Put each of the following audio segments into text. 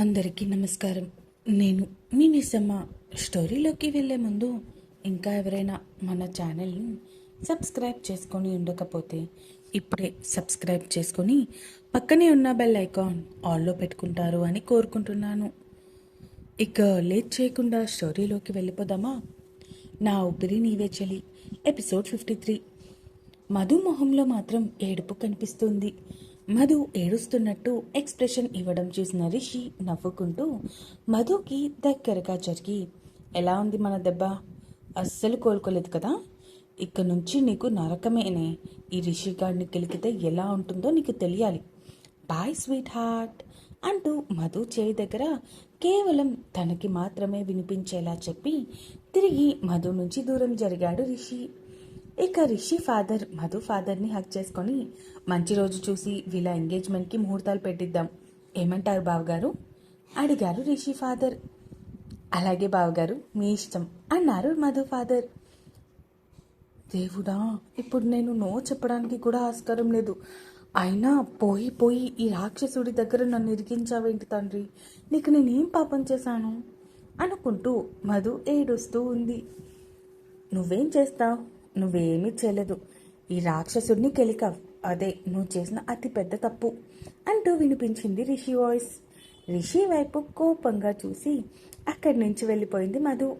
అందరికీ నమస్కారం. నేను మీ నిజమ్మ. స్టోరీలోకి వెళ్ళే ముందు ఇంకా ఎవరైనా మన ఛానల్ని సబ్స్క్రైబ్ చేసుకొని ఉండకపోతే ఇప్పుడే సబ్స్క్రైబ్ చేసుకొని పక్కనే ఉన్న బెల్ ఐకాన్ ఆల్లో పెట్టుకుంటారు అని కోరుకుంటున్నాను. ఇక లేట్ చేయకుండా స్టోరీలోకి వెళ్ళిపోదామా? నా ఊపిరి నీవే చలి. Episode fifty three. మధు మొహంలో మాత్రం ఏడుపు కనిపిస్తుంది. మధు ఏడుస్తున్నట్టు ఎక్స్ప్రెషన్ ఇవ్వడం చూసిన రిషి నవ్వుకుంటూ మధుకి దగ్గరగా జరిగి ఎలా ఉంది మన దెబ్బ? అస్సలు కోలుకోలేదు కదా? ఇక నుంచి నీకు నరకమేనే. ఈ రిషి గారిని కెలికితే ఎలా ఉంటుందో నీకు తెలియాలి. బాయ్ స్వీట్ హార్ట్ అంటూ మధు చేయి దగ్గర కేవలం తనకి మాత్రమే వినిపించేలా చెప్పి తిరిగి మధు నుంచి దూరం జరిగాడు రిషి. ఇక రిషి ఫాదర్ మధు ఫాదర్ని హక్ చేసుకొని మంచి రోజు చూసి వీళ్ళ ఎంగేజ్మెంట్కి ముహూర్తాలు పెట్టిద్దాం. ఏమంటారు బావగారు? అడిగారు రిషి ఫాదర్. అలాగే బావగారు మీ ఇష్టం అన్నారు మధు ఫాదర్. దేవుడా ఇప్పుడు నేను నో చెప్పడానికి కూడా ఆస్కారం లేదు. అయినా పోయి పోయి ఈ రాక్షసుడి దగ్గర నన్ను ఇరికించావేంటి తండ్రి? నీకు నేనేం పాపం చేశాను? అనుకుంటూ మధు ఏడుస్తూ ఉంది. నువ్వేం చేస్తావు? నువ్వేమీ చేయలేదు. ఈ రాక్షసుడిని కెలికావు. అదే నువ్వు చేసిన అతి పెద్ద తప్పు అంటూ వినిపించింది రిషి వాయిస్. రిషి వైపు కోపంగా చూసి అక్కడి నుంచి వెళ్ళిపోయింది మధు.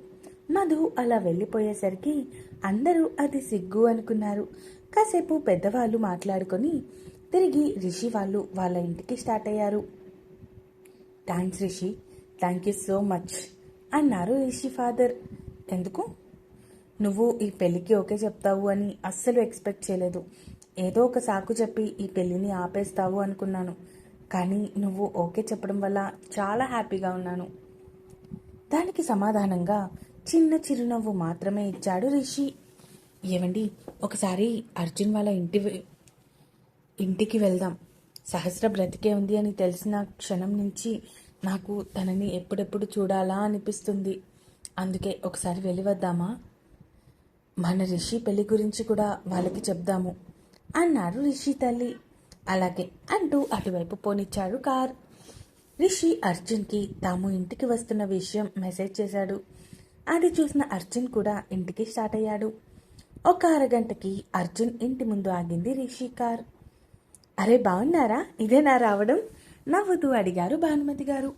మధు అలా వెళ్ళిపోయేసరికి అందరూ అది సిగ్గు అనుకున్నారు. కాసేపు పెద్దవాళ్ళు మాట్లాడుకొని తిరిగి రిషి వాళ్ళు వాళ్ళ ఇంటికి స్టార్ట్ అయ్యారు. Thanks Rishi. Thank you so much అన్నారు రిషి ఫాదర్. ఎందుకు? నువ్వు ఈ పెళ్ళికి ఓకే చెప్తావు అని అస్సలు ఎక్స్పెక్ట్ చేయలేదు. ఏదో ఒక సాకు చెప్పి ఈ పెళ్ళిని ఆపేస్తావు అనుకున్నాను. కానీ నువ్వు ఓకే చెప్పడం వల్ల చాలా హ్యాపీగా ఉన్నాను. దానికి సమాధానంగా చిన్న చిరునవ్వు మాత్రమే ఇచ్చాడు రిషి. ఏమండి ఒకసారి అర్జున్ వాళ్ళ ఇంటి ఇంటికి వెళ్దాం. సహస్ర బ్రతికే ఉంది అని తెలిసిన క్షణం నుంచి నాకు తనని ఎప్పుడెప్పుడు చూడాలా అనిపిస్తుంది. అందుకే ఒకసారి వెళ్ళి వద్దామా? మన రిషి పెళ్ళి గురించి కూడా వాళ్ళకి చెప్దాము అన్నారు రిషి తల్లి. అలాగే అంటూ అటువైపు పోనిచ్చాడు కార్. రిషి అర్జున్కి తాము ఇంటికి వస్తున్న విషయం మెసేజ్ చేశాడు. అది చూసిన అర్జున్ కూడా ఇంటికి స్టార్ట్ అయ్యాడు. ఒక అరగంటకి అర్జున్ ఇంటి ముందు ఆగింది రిషి కార్. అరే బాగున్నారా ఇదేనా రావడం? నవ్వుతూ అడిగారు భానుమతి గారు.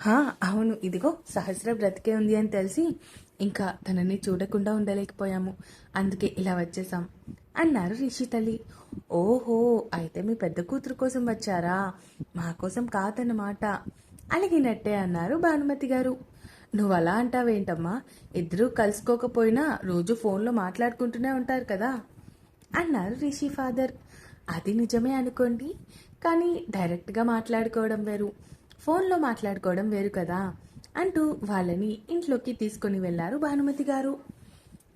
హా అవును ఇదిగో సహస్ర బ్రతికే ఉంది అని తెలిసి ఇంకా తనని చూడకుండా ఉండలేకపోయాము. అందుకే ఇలా వచ్చేసాం అన్నారు రిషి తల్లి. ఓహో అయితే మీ పెద్ద కూతురు కోసం వచ్చారా? మా కోసం కాదన్నమాట. అలిగినట్టే అన్నారు భానుమతి గారు. నువ్వు అలా అంటావేంటమ్మా? ఇద్దరూ కలుసుకోకపోయినా రోజు ఫోన్లో మాట్లాడుకుంటూనే ఉంటారు కదా? అన్నారు రిషి ఫాదర్. అది నిజమే అనుకోండి. కానీ డైరెక్ట్గా మాట్లాడుకోవడం వేరు. ఫోన్లో మాట్లాడుకోవడం వేరు కదా. అంటూ వాళ్ళని ఇంట్లోకి తీసుకొని వెళ్ళారు భానుమతి గారు.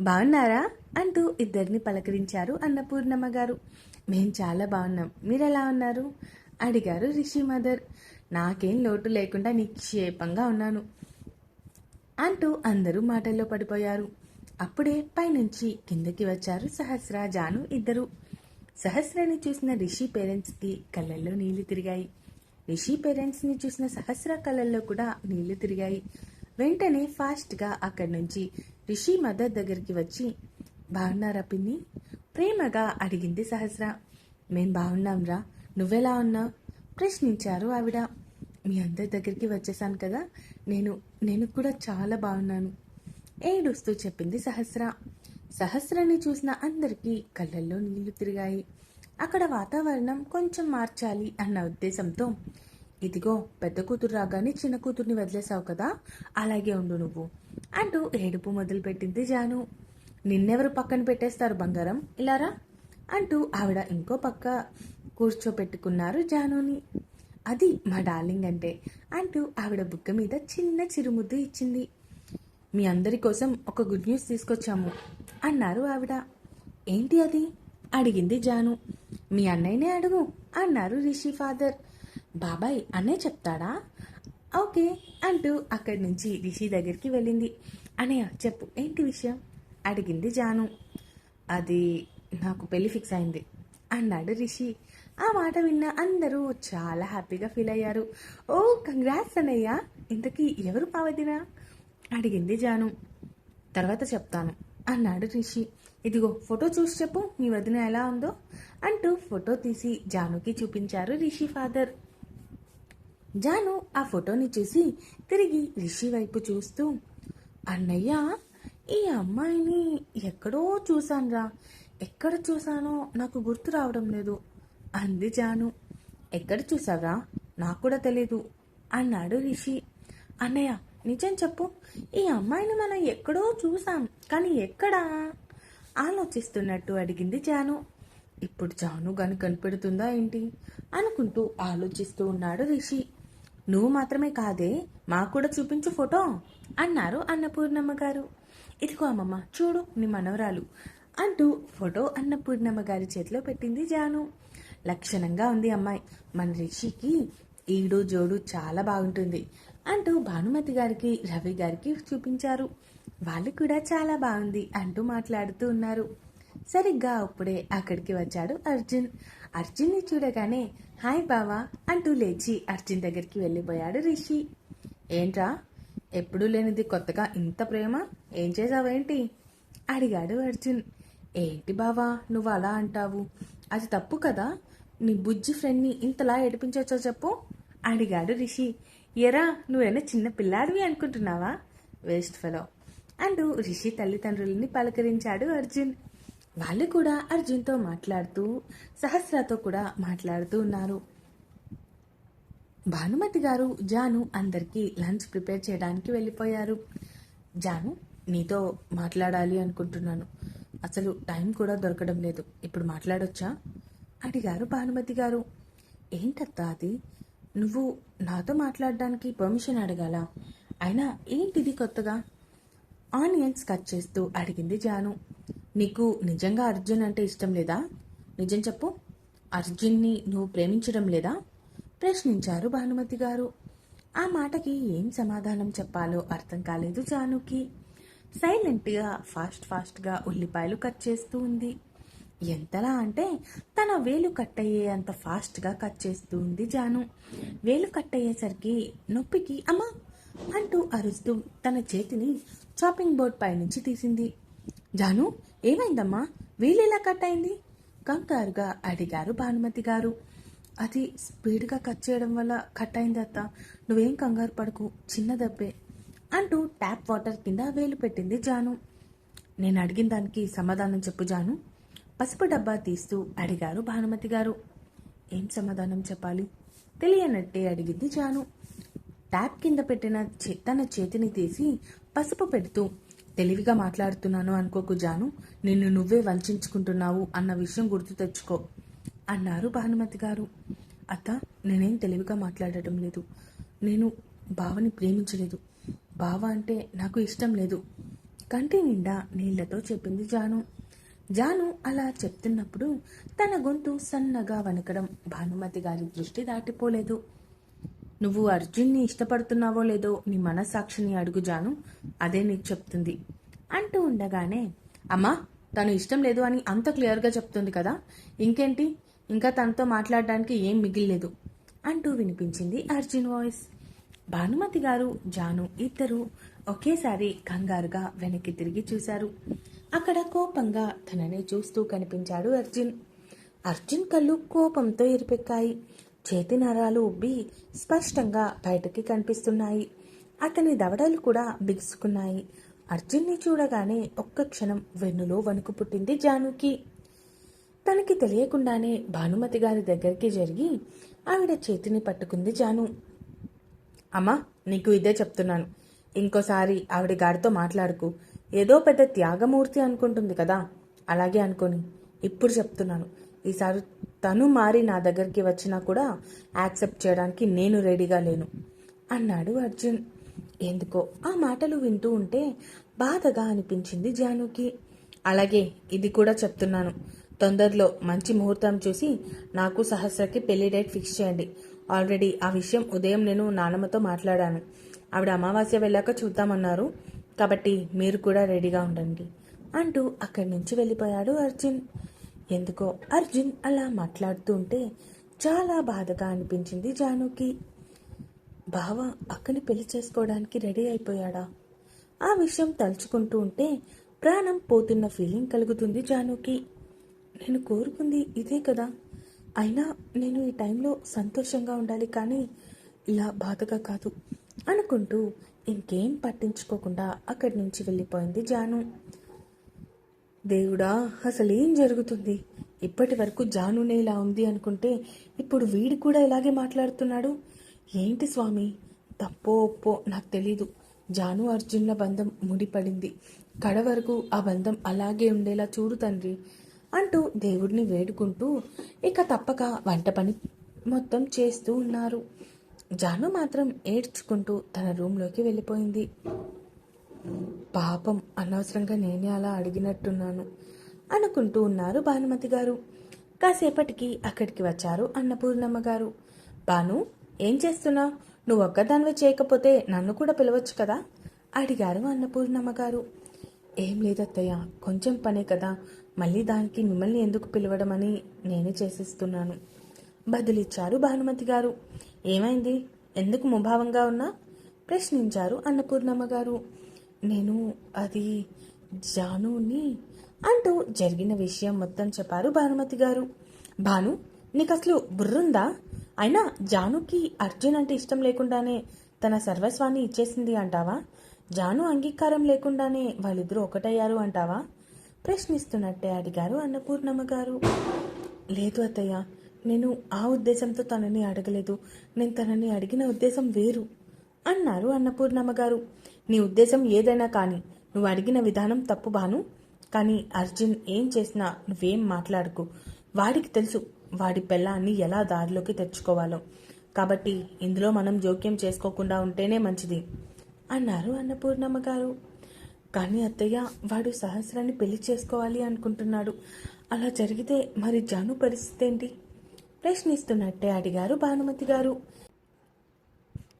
బాగున్నారా అంటూ ఇద్దరిని పలకరించారు అన్నపూర్ణమ్మ గారు. మేం చాలా బాగున్నాం మీరు ఎలా ఉన్నారు? అడిగారు రిషి మదర్. నాకేం లోటు లేకుండా నిక్షేపంగా ఉన్నాను అంటూ అందరూ మాటల్లో పడిపోయారు. అప్పుడే పైనుంచి కిందకి వచ్చారు సహస్ర జాను ఇద్దరు. సహస్రాన్ని చూసిన రిషి పేరెంట్స్కి కళ్ళల్లో నీళ్ళు తిరిగాయి. రిషి పేరెంట్స్ని చూసిన సహస్ర కళల్లో కూడా నీళ్ళు తిరిగాయి. వెంటనే ఫాస్ట్గా అక్కడి నుంచి రిషి మదర్ దగ్గరికి వచ్చి బాగున్నారా పిన్ని? ప్రేమగా అడిగింది సహస్ర. మేం బాగున్నాంరా నువ్వెలా ఉన్నావు? ప్రశ్నించారు ఆవిడ. మీ అందరి దగ్గరికి వచ్చేసాను కదా. నేను నేను కూడా చాలా బాగున్నాను ఏడుస్తూ చెప్పింది సహస్ర. సహస్రాన్ని చూసిన అందరికీ కళ్ళల్లో నీళ్ళు తిరిగాయి. అక్కడ వాతావరణం కొంచెం మార్చాలి అన్న ఉద్దేశంతో ఇదిగో పెద్ద కూతురు రాగానే చిన్న కూతుర్ని వదిలేసావు కదా అలాగే ఉండు నువ్వు అంటూ ఏడుపు మొదలుపెట్టింది జాను. నిన్నెవరు పక్కన పెట్టేస్తారు బంగారం? ఇలారా అంటూ ఆవిడ ఇంకో పక్క కూర్చోపెట్టుకున్నారు జానుని. అది మా డార్లింగ్ అంటే అంటూ ఆవిడ బుగ్గ మీద చిన్న చిరుముద్దు ఇచ్చింది. మీ అందరి కోసం ఒక గుడ్ న్యూస్ తీసుకొచ్చాము అన్నారు ఆవిడ. ఏంటి అది? అడిగింది జాను. మీ అన్నయ్యనే అడుగు అన్నారు రిషి ఫాదర్. బాబాయ్ అన్నయ్య చెప్తాడా? ఓకే అంటూ అక్కడి నుంచి రిషి దగ్గరికి వెళ్ళింది. అనయ్య చెప్పు ఏంటి విషయం? అడిగింది జాను. అది నాకు పెళ్ళి ఫిక్స్ అయింది అన్నాడు రిషి. ఆ మాట విన్న అందరూ చాలా హ్యాపీగా ఫీల్ అయ్యారు. ఓ కంగ్రాట్స్ అనయ్య ఇంతకీ ఎవరు పావదినా అడిగింది జాను. తర్వాత చెప్తాను అన్నాడు రిషి. ఇదిగో ఫోటో చూసి చెప్పు మీ వదిన ఎలా ఉందో. అంటూ ఫోటో తీసి జానుకి చూపించారు రిషి ఫాదర్. జాను ఆ ఫోటోని చూసి తిరిగి రిషి వైపు చూస్తూ అన్నయ్య ఈ అమ్మాయిని ఎక్కడో చూశానురా. ఎక్కడ చూశానో నాకు గుర్తు రావడం లేదు అంది జాను. ఎక్కడ చూసావరా నాకు కూడా తెలీదు అన్నాడు రిషి. అన్నయ్య నిజం చెప్పు. ఈ అమ్మాయిని మనం ఎక్కడో చూసాం కానీ ఎక్కడా? ఆలోచిస్తున్నట్టు అడిగింది జాను. ఇప్పుడు జాను గను కనిపెడుతుందా ఏంటి? అనుకుంటూ ఆలోచిస్తూ ఉన్నాడు రిషి. నువ్వు మాత్రమే కాదే మాకు కూడా చూపించు ఫోటో అన్నారు అన్నపూర్ణమ్మ గారు. ఇదిగో అమ్మమ్మ చూడు నీ మనవరాలు అంటూ ఫోటో అన్నపూర్ణమ్మ గారి చేతిలో పెట్టింది జాను. లక్షణంగా ఉంది అమ్మాయి మన రిషికి ఈడు జోడు చాలా బాగుంటుంది అంటూ భానుమతి గారికి రవి గారికి చూపించారు. వాళ్ళు కూడా చాలా బాగుంది అంటూ మాట్లాడుతూ ఉన్నారు. సరిగ్గా అప్పుడే అక్కడికి వచ్చాడు అర్జున్. అర్జున్ని చూడగానే హాయ్ బావా అంటూ లేచి అర్జున్ దగ్గరికి వెళ్ళిపోయాడు రిషి. ఏంట్రా? ఎప్పుడూ లేనిది కొత్తగా ఇంత ప్రేమ? ఏం చేసావేంటి అడిగాడు అర్జున్. ఏంటి బావా నువ్వు అలా అంటావు? అది తప్పు కదా? నీ బుజ్జి ఫ్రెండ్ని ఇంతలా ఏడిపించవచ్చో చెప్పు? అడిగాడు రిషి. ఎరా నువ్వేనా చిన్న పిల్లాడివి అనుకుంటున్నావా? Waste fellow. అంటూ రిషి తల్లిదండ్రులని పలకరించాడు అర్జున్. వాళ్ళు కూడా అర్జున్తో మాట్లాడుతూ సహస్రతో కూడా మాట్లాడుతూ ఉన్నారు. భానుమతి గారు జాను అందరికీ లంచ్ ప్రిపేర్ చేయడానికి వెళ్ళిపోయారు. జాను నీతో మాట్లాడాలి అనుకుంటున్నాను. అసలు టైం కూడా దొరకడం లేదు. ఇప్పుడు మాట్లాడొచ్చా? అడిగారు భానుమతి గారు. ఏంటత్తా అది? నువ్వు నాతో మాట్లాడడానికి పర్మిషన్ అడగాల? అయినా ఏంటిది కొత్తగా? ఆనియన్స్ కట్ చేస్తూ అడిగింది జాను. నీకు నిజంగా అర్జున్ అంటే ఇష్టం లేదా? నిజం చెప్పు. అర్జున్ని నువ్వు ప్రేమించడం లేదా? ప్రశ్నించారు భానుమతి గారు. ఆ మాటకి ఏం సమాధానం చెప్పాలో అర్థం కాలేదు జానుకి. సైలెంట్గా ఫాస్ట్ ఫాస్ట్గా ఉల్లిపాయలు కట్ చేస్తూ ఉంది. ఎంతలా అంటే తన వేలు కట్ అయ్యే అంత ఫాస్ట్గా కట్ చేస్తూ ఉంది జాను. వేలు కట్ అయ్యేసరికి నొప్పికి అమ్మా అంటూ అరుస్తూ తన చేతిని చాపింగ్ బోర్డ్ పైనుంచి తీసింది. జాను ఏమైందమ్మా? వేలు కట్ అయింది? కంగారుగా అడిగారు భానుమతి గారు. అది స్పీడ్గా కట్ చేయడం వల్ల కట్ అయింది అత్త. నువ్వేం కంగారు పడకు చిన్న దెబ్బే అంటూ ట్యాప్ వాటర్ కింద వేలు పెట్టింది జాను. నేను అడిగిన దానికి సమాధానం చెప్పు జాను పసుపు డబ్బా తీస్తూ అడిగారు భానుమతి గారు. ఏం సమాధానం చెప్పాలి? తెలియనట్టే అడిగింది జాను. ట్యాప్ కింద పెట్టిన చే- తన చేతిని తీసి పసుపు పెడుతూ తెలివిగా మాట్లాడుతున్నాను అనుకోకు జాను నిన్ను నువ్వే వంచుకుంటున్నావు అన్న విషయం గుర్తు తెచ్చుకో అన్నారు భానుమతి గారు. అత్త నేనేం తెలివిగా మాట్లాడటం లేదు. నేను బావని ప్రేమించలేదు. బావ అంటే నాకు ఇష్టం లేదు. కంటి నిండా నీళ్ళతో చెప్పింది జాను. జాను అలా చెప్తున్నప్పుడు తన గొంతు సన్నగా వణకడం భానుమతి గారి దృష్టి దాటిపోలేదు. నువ్వు అర్జున్ని ఇష్టపడుతున్నావో లేదో నీ మనస్సాక్షిని అడుగు జాను. అదే నీకు చెప్తుంది. అంటూ ఉండగానే అమ్మా తను ఇష్టం లేదు అని అంత క్లియర్గా చెప్తుంది కదా. ఇంకేంటి? ఇంకా తనతో మాట్లాడడానికి ఏం మిగిలిలేదు అంటూ వినిపించింది అర్జున్ వాయిస్. భానుమతి గారు జాను ఇద్దరు ఒకేసారి కంగారుగా వెనక్కి తిరిగి చూశారు. అక్కడ కోపంగా తనని చూస్తూ కనిపించాడు అర్జున్. అర్జున్ కళ్ళు కోపంతో ఇరిపెక్కాయి. చేతి నరాలు ఉబ్బి స్పష్టంగా బయటకి కనిపిస్తున్నాయి. అతని దవడలు కూడా బిగుసుకున్నాయి. అర్జున్ని చూడగానే ఒక్క క్షణం వెన్నులో వణుకు పుట్టింది జానుకి. తనకి తెలియకుండానే భానుమతి గారి దగ్గరికి జరిగి ఆవిడ చేతిని పట్టుకుంది జాను. అమ్మా నీకు ఇదే చెప్తున్నాను. ఇంకోసారి ఆవిడ గారితో మాట్లాడుకు. ఏదో పెద్ద త్యాగమూర్తి అనుకుంటుంది కదా. అలాగే అనుకోని. ఇప్పుడు చెప్తున్నాను. ఈసారి తను మారి నా దగ్గరికి వచ్చినా కూడా యాక్సెప్ట్ చేయడానికి నేను రెడీగా లేను. అన్నాడు అర్జున్. ఎందుకో ఆ మాటలు వింటూ ఉంటే బాధగా అనిపించింది జానుకి. అలాగే ఇది కూడా చెప్తున్నాను. తొందరలో మంచి ముహూర్తం చూసి నాకు సహస్రకి పెళ్ళి డేట్ ఫిక్స్ చేయండి. ఆల్రెడీ ఆ విషయం ఉదయం నేను నానమ్మతో మాట్లాడాను. ఆవిడ అమావాస్య వెళ్ళాక చూద్దామన్నారు. కాబట్టి మీరు కూడా రెడీగా ఉండండి అంటూ అక్కడి నుంచి వెళ్ళిపోయాడు అర్జున్. ఎందుకో అర్జున్ అలా మాట్లాడుతూ ఉంటే చాలా బాధగా అనిపించింది జానుకి. బావ అక్కని పెళ్ళి చేసుకోవడానికి రెడీ అయిపోయాడా? ఆ విషయం తలుచుకుంటూ ఉంటే ప్రాణం పోతున్న ఫీలింగ్ కలుగుతుంది జానుకి. నేను కోరుకుంది ఇదే కదా. అయినా నేను ఈ టైంలో సంతోషంగా ఉండాలి కానీ ఇలా బాధగా కాదు అనుకుంటూ ఇంకేం పట్టించుకోకుండా అక్కడి నుంచి వెళ్ళిపోయింది జాను. దేవుడా అసలు ఏం జరుగుతుంది? ఇప్పటి వరకు జానునే ఇలా ఉంది అనుకుంటే ఇప్పుడు వీడు కూడా ఇలాగే మాట్లాడుతున్నాడు? ఏంటి స్వామి? తప్పో ఒప్పో నాకు తెలీదు. జాను అర్జున్ల బంధం ముడిపడింది. కడ వరకు ఆ బంధం అలాగే ఉండేలా చూడు తండ్రి అంటూ దేవుడిని వేడుకుంటూ ఇక తప్పక వంట పని మొత్తం చేస్తూ ఉన్నారు. జాను మాత్రం ఏడ్చుకుంటూ తన రూమ్లోకి వెళ్ళిపోయింది. పాపం అనవసరంగా నేనే అలా అడిగినట్టున్నాను అనుకుంటూ ఉన్నారు భానుమతి గారు. కాసేపటికి అక్కడికి వచ్చారు అన్నపూర్ణమ్మ గారు. భాను ఏం చేస్తున్నావు నువ్వు ఒక్కదానివే చేయకపోతే నన్ను కూడా పిలవచ్చు కదా? అడిగారు అన్నపూర్ణమ్మ గారు. ఏం లేదత్తయ్య కొంచెం పనే కదా. మళ్ళీ దానికి మిమ్మల్ని ఎందుకు పిలవడం అని నేనే చేసిస్తున్నాను. బదులిచ్చారు భానుమతి గారు. ఏమైంది? ఎందుకు ముభావంగా ఉన్నా? ప్రశ్నించారు అన్నపూర్ణమ్మ గారు. నేను అది జానుని అంటూ జరిగిన విషయం మొత్తం చెప్పారు భానుమతి గారు. భాను నీకు అసలు బుర్రుందా? అయినా జానుకి అర్జున్ అంటే ఇష్టం లేకుండానే తన సర్వస్వాన్ని ఇచ్చేసింది అంటావా? జాను అంగీకారం లేకుండానే వాళ్ళిద్దరూ ఒకటయ్యారు అంటావా? ప్రశ్నిస్తున్నట్టే అడిగారు అన్నపూర్ణమ్మ గారు. లేదు అత్తయ్య నేను ఆ ఉద్దేశంతో తనని అడగలేదు. నేను తనని అడిగిన ఉద్దేశం వేరు అన్నారు అన్నపూర్ణమ్మ గారు. నీ ఉద్దేశం ఏదైనా కానీ నువ్వు అడిగిన విధానం తప్పు బాను. కానీ అర్జున్ ఏం చేసినా నువ్వేం మాట్లాడుకు. వాడికి తెలుసు వాడి పెళ్ళాన్ని ఎలా దారిలోకి తెచ్చుకోవాలో కాబట్టి ఇందులో మనం జోక్యం చేసుకోకుండా ఉంటేనే మంచిది అన్నారు అన్నపూర్ణమ్మ గారు. కానీ అత్తయ్య వాడు సహస్రాన్ని పెళ్ళి చేసుకోవాలి అనుకుంటున్నాడు. అలా జరిగితే మరి జాను పరిస్థితి ఏంటి? ప్రశ్నిస్తున్నట్టే అడిగారు భానుమతి గారు.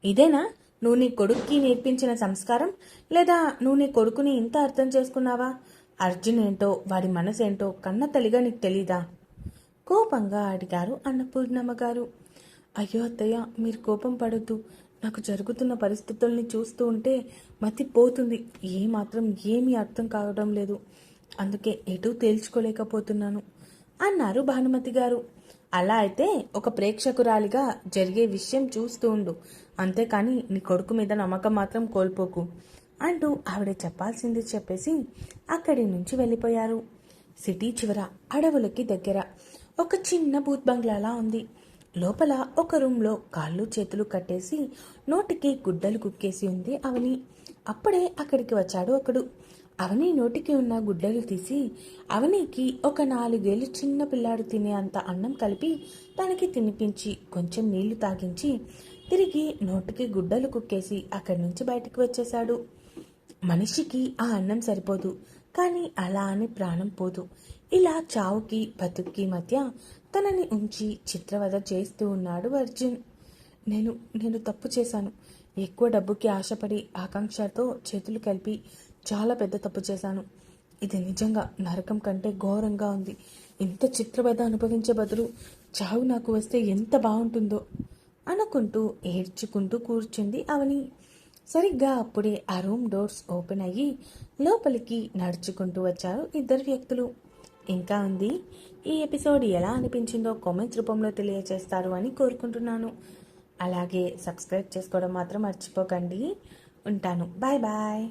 ఇదేనా? నువ్వు నీ కొడుక్కి నేర్పించిన సంస్కారం లేదా నువ్వు నీ కొడుకుని ఇంత అర్థం చేసుకున్నావా? అర్జున్ ఏంటో వాడి మనసేంటో కన్న తల్లిగా నీకు తెలీదా? కోపంగా అడిగారు అన్నపూర్ణమ్మ గారు. అయ్యో అత్తయ్య మీరు కోపం పడొద్దు. నాకు జరుగుతున్న పరిస్థితుల్ని చూస్తూ ఉంటే మతి పోతుంది ఏమాత్రం ఏమీ అర్థం కావడం లేదు. అందుకే ఎటూ తేల్చుకోలేకపోతున్నాను అన్నారు భానుమతి గారు. అలా అయితే ఒక ప్రేక్షకురాలిగా జరిగే విషయం చూస్తూ ఉండు. అంతేకాని నీ కొడుకు మీద నమ్మకం మాత్రం కోల్పోకు అంటూ ఆవిడ చెప్పాల్సింది చెప్పేసి అక్కడి నుంచి వెళ్ళిపోయారు. సిటీ చివర అడవులకి దగ్గర. ఒక చిన్న బూత్ బంగ్లాలా ఉంది. లోపల ఒక రూమ్లో కాళ్ళు చేతులు కట్టేసి నోటికి గుడ్డలు కుక్కేసి ఉంది అవని. అప్పుడే అక్కడికి వచ్చాడు ఒకడు. అవని నోటికి ఉన్న గుడ్డలు తీసి అవనికి ఒక నాలుగేళ్ళు చిన్న పిల్లాడు తినే అంత అన్నం కలిపి తనకి తినిపించి కొంచెం నీళ్ళు తాగించి తిరిగి నోటికి గుడ్డలు కుక్కేసి అక్కడి నుంచి బయటకు వచ్చేశాడు. మనిషికి ఆ అన్నం సరిపోదు కానీ అలా అని ప్రాణం పోదు. ఇలా చావుకి బతుక్కి మధ్య తనని ఉంచి చిత్రవద చేస్తూ ఉన్నాడు అర్జున్. నేను నేను తప్పు చేశాను. ఎక్కువ డబ్బుకి ఆశపడి ఆకాంక్షతో చేతులు కలిపి చాలా పెద్ద తప్పు చేశాను. ఇది నిజంగా నరకం కంటే ఘోరంగా ఉంది. ఇంత చిత్రవద అనుభవించే బదులు చావు నాకు వస్తే ఎంత బాగుంటుందో అనుకుంటూ ఏడ్చుకుంటూ కూర్చుంది అవని. సరిగ్గా అప్పుడే ఆ రూమ్ డోర్స్ ఓపెన్ అయ్యి లోపలికి నడుచుకుంటూ వచ్చారు ఇద్దరు వ్యక్తులు. ఇంకా ఉంది? ఈ ఎపిసోడ్ ఎలా అనిపించిందో కామెంట్స్ రూపంలో తెలియజేస్తారు అని కోరుకుంటున్నాను. అలాగే సబ్స్క్రైబ్ చేసుకోవడం మాత్రం మర్చిపోకండి. ఉంటాను. Bye bye.